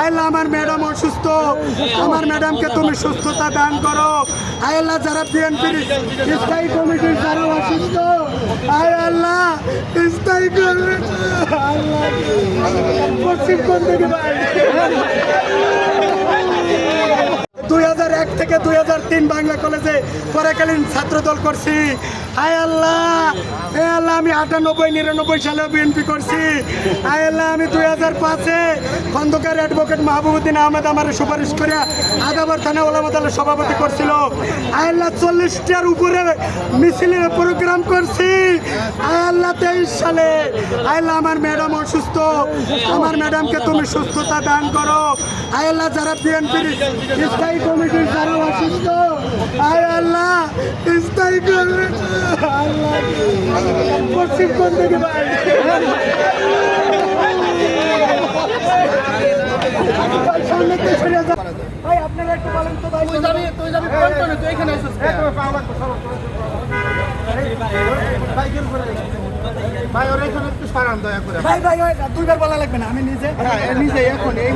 আল্লাহ আমার ম্যাডাম অসুস্থ। আমার ম্যাডামকে তুমি সুস্থতা দান করো। আল্লাহ যারা বিএনপির স্থায়ী কমিটির যারা অসুস্থ আল্লাহ স্থায়ী কমিটি আল্লাহ পশ্চিমবঙ্গ থেকে থেকে দুই হাজার তিন বাংলা কলেজে পরাকালীন ছাত্রদল করছি। আয় আল্লাহ এ আল্লাহ, আমি আটানব্বই, নিরানব্বই সালে বিএনপি করছি। আয় আল্লাহ, আমি দুই হাজার পাঁচে খন্দকার অ্যাডভোকেট মাহবুবুদ্দিন আহমেদ আমার সুপারিশ করে আগাবার থানা ওলামতালের সভাপতি করছিল। আয় আল্লাহ চল্লিশটার উপরে মিছিলের প্রোগ্রাম করছি। আয় আল্লাহ তেইশ সালে আল্লাহ আমার ম্যাডাম অসুস্থ। আমার ম্যাডামকে তুমি সুস্থতা দান করো। আল্লাহ যারা বিএনপির স্থায়ী কমিটির যারা অসুস্থ আয় আল্লাহ স্থায়ী কমিটি আল্লাহ পশ্চিম কোন থেকে ভাই ভাই, সামনে থেকে সরে যান। ভাই আপনারা একটু বলেন তো ভাই ভাই ওর এখানে একটু সরান দয়া করে। ভাই ভাই ভাই, দুইবার বলা লাগবে না আমি নিজে হ্যাঁ নিজে এখন এই